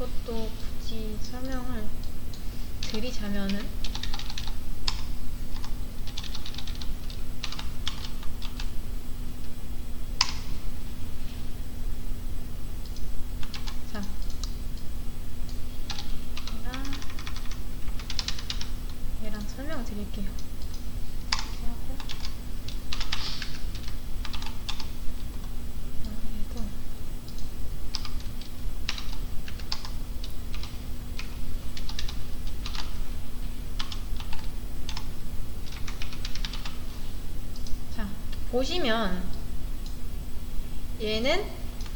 이것도 굳이 설명을 드리자면은 드릴게요. 하고 아, 얘도 자, 보시면 얘는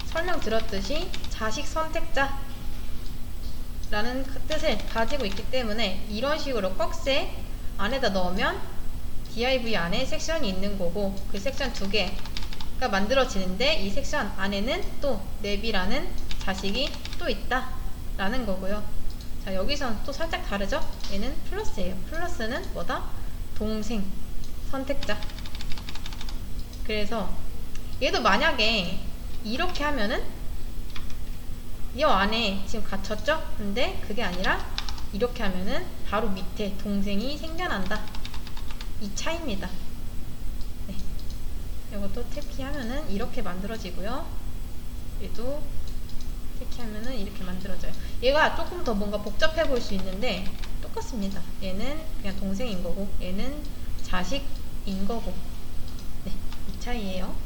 설명 들었듯이 자식 선택자 라는 그 뜻을 가지고 있기 때문에 이런 식으로 꺽쇠 안에다 넣으면 div 안에 섹션이 있는 거고 그 섹션 두 개가 만들어지는데 이 섹션 안에는 또 랩이라는 자식이 또 있다 라는 거고요. 자 여기서는 또 살짝 다르죠? 얘는 플러스예요. 플러스는 뭐다? 동생 선택자 그래서 얘도 만약에 이렇게 하면은 이 안에 지금 갇혔죠? 근데 그게 아니라 이렇게 하면은 바로 밑에 동생이 생겨난다. 이 차이입니다. 네. 이것도 태피하면은 이렇게 만들어지고요. 얘도 태피하면은 이렇게 만들어져요. 얘가 조금 더 뭔가 복잡해 보일 수 있는데 똑같습니다. 얘는 그냥 동생인 거고 얘는 자식인 거고 차이예요.